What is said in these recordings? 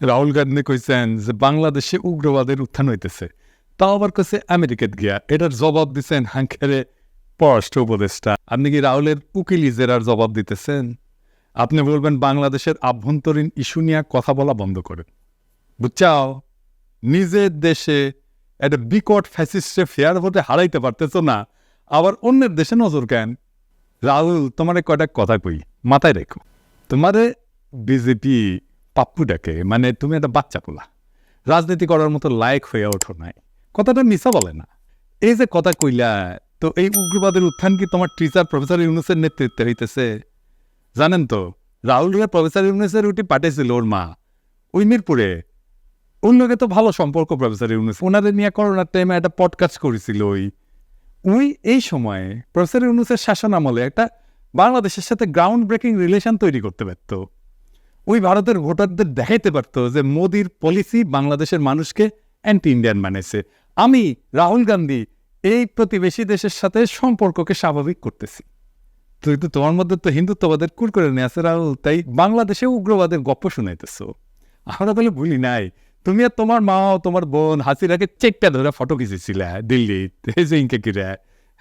রাহুল গান্ধী কইছেন যে, বাংলাদেশে উগ্রবাদের উত্থান হইতেছে। তাও আবার কইছে আমেরিকাত গিয়া। এটার জবাব দিছেন হাঙ্কেরে পররাষ্ট্র উপদেষ্টা। আপনি কি রাহুলের উকিল ইজেরার জবাব দিতেছেন? আপনি বলবেন বাংলাদেশের আভ্যন্তরীণ ইস্যু নিয়ে কথা বলা বন্ধ করেন। বুঝছাও? নিজের দেশে একটা বিকট ফ্যাসিস্টে ফেয়ার ভোটে হারাইতে পারতেছ না। আবার অন্যের দেশে নজর কেন? রাহুল, তোমারে কয়টা কথা কই? মাথায় রেখো। তোমারে বিজেপি পাপ্পু ডাকে মানে তুমি একটা বাচ্চা পোলা। রাজনীতি করার মতো লায়ক হয়ে ওঠো নাই। কথাটা মিশা বলে না। এই যে কথা কইলা, তো এই উগ্রবাদের উত্থান কি তোমার টিচার প্রফেসর ইউনুসের নেতৃত্বে হইতেছে? জানেন তো, রাহুল রে প্রফেসর ইউনুসের রুটি পাঠিয়েছিল ওর মা। ওই মিরপুরে। ওর লোকে তো ভালো সম্পর্ক প্রফেসর ইউনুস। ওনাদের নিয়ে করোনার টাইমে একটা পডকাস্ট করেছিল ওই। ওই, এই সময়ে প্রফেসর ইউনুসের শাসন আমলে একটা বাংলাদেশের সাথে গ্রাউন্ড ব্রেকিং রিলেশন তৈরি করতে পারত। ওই ভারতের ভোটারদের দেখাইতে পারত যে মোদির পলিসি বাংলাদেশের মানুষকে অ্যান্টি ইন্ডিয়ান বানিয়েছে আমি রাহুল গান্ধী এই প্রতিবেশী দেশের সাথে সম্পর্ককে স্বাভাবিক করতেছি। তুই তো তোমার মধ্যে তো হিন্দুত্ববাদের কুর করে নিয়ে আছে রাহুল, তাই বাংলাদেশে উগ্রবাদের গপ্প শুনাইতেছো। আমরা তাহলে ভুলি নাই। তুমি আর তোমার মা ও তোমার বোন হাসিরাকে চেকটা ধরে ফটো খিচেছিলে যে ইনকে কিরে।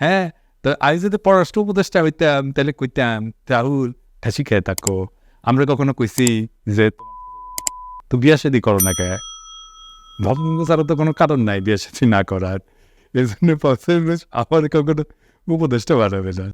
হ্যাঁ তো আমি যদি পররাষ্ট্র উপদেষ্টা হইতাম, তাহলে কইতাম, রাহুল ঠাসি খেয়ে থাকো। আমরা কখনো কইছি যে তো বিয়া শাদি করো না কে? ভদ্রঙ্গ ছাড়া তো কোনো কারণ নাই বিয়া শাদি না করার। এই জন্য আমার কখনো উপদেশটা বাড়াবে না।